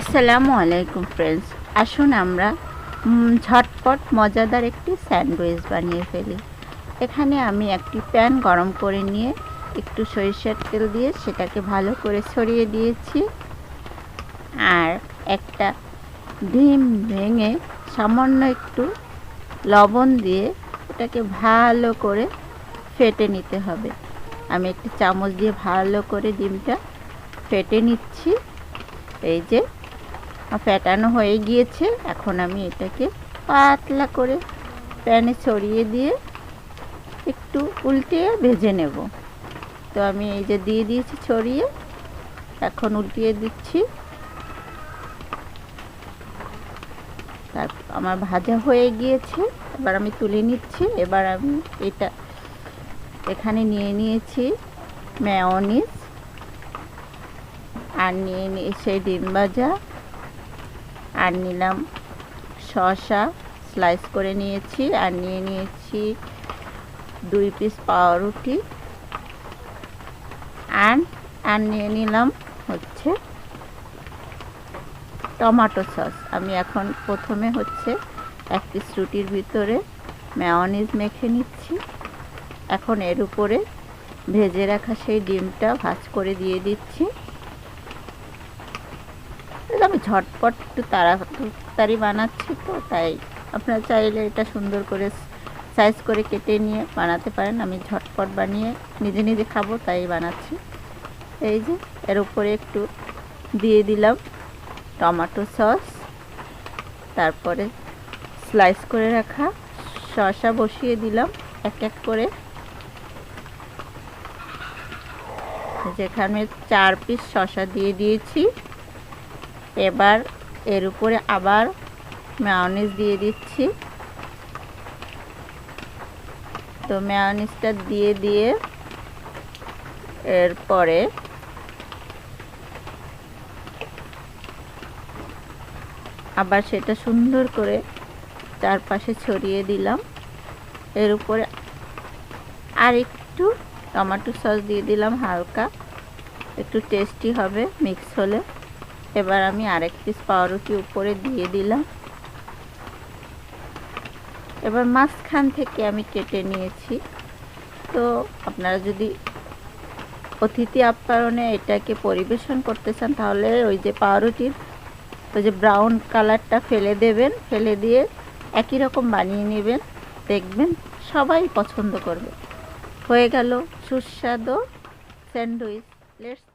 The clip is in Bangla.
আসসালামু আলাইকুম ফ্রেন্ডস আসুন আমরা ঝটপট মজাদার একটি স্যান্ডউইচ বানিয়ে ফেলি। এখানে আমি একটি প্যান গরম করে নিয়ে একটু সরিষার তেল দিয়ে সেটাকে ভালো করে ছড়িয়ে দিয়েছি। আর একটা ডিম ভেঙে সামান্য একটু লবণ দিয়ে ওটাকে ভালো করে ফেটে নিতে হবে। আমি একটি চামচ দিয়ে ভালো করে ডিমটা ফেটে নিচ্ছি। এই যে ফেটানো হয়ে গিয়েছে। এখন আমি এটাকে পাতলা করে প্যানে ছড়িয়ে দিয়ে একটু উল্টে ভেজে নেব। তো আমি এই যে দিয়ে দিয়েছি ছড়িয়ে, এখন উল্টিয়ে দিচ্ছি। তার আমার ভাজা হয়ে গিয়েছে, এবার আমি তুলে নিচ্ছি। এবার আমি এটা এখানে নিয়ে নিয়েছি ম্যাওনিজ আর নিয়ে নিয়ে সেই ডিম ভাজা। আর নিলাম শসা স্লাইস করে নিয়েছি আর নিয়ে নিয়েছি দুই পিস পাউরুটি আর আর নিয়ে নিলাম হচ্ছে টমেটো সস। আমি এখন প্রথমে হচ্ছে এক পিস রুটির ভিতরে ম্যাওনিজ মেখে নিচ্ছি। এখন এর উপরে ভেজে রাখা সেই ডিমটা ভাজ করে দিয়ে দিচ্ছি। আমি ঝটপট একটু তাড়াতাড়ি বানাচ্ছি তো, তাই আপনারা চাইলে এটা সুন্দর করে সাইজ করে কেটে নিয়ে বানাতে পারেন। আমি ঝটপট বানিয়ে নিজে নিজে খাব, তাই বানাচ্ছি। এই যে, এর উপরে একটু দিয়ে দিলাম টমেটো সস, তারপরে স্লাইস করে রাখা শসা বসিয়ে দিলাম এক এক করে। যেখানে চার পিস শসা দিয়ে দিয়েছি। এবার এর উপরে আবার ম্যাওনিজ দিয়ে দিচ্ছি। তো ম্যাওনিজটা দিয়ে দিয়ে এরপরে আবার সেটা সুন্দর করে চারপাশে ছড়িয়ে দিলাম। এর উপরে আর একটু টমেটো সস দিয়ে দিলাম হালকা। একটু টেস্টি হবে মিক্স হলে। এবার আমি আরেক পিস পাউরুটি উপরে দিয়ে দিলাম। এবার মাঝখান থেকে আমি কেটে নিয়েছি। তো আপনারা যদি অতিথি আপ্যায়নে এটাকে পরিবেশন করতে চান, তাহলে ওই যে পাউরুটির ওই যে ব্রাউন কালারটা ফেলে দেবেন, ফেলে দিয়ে একই রকম বানিয়ে নেবেন। দেখবেন সবাই পছন্দ করবে। হয়ে গেল সুস্বাদু স্যান্ডউইচ। লেটস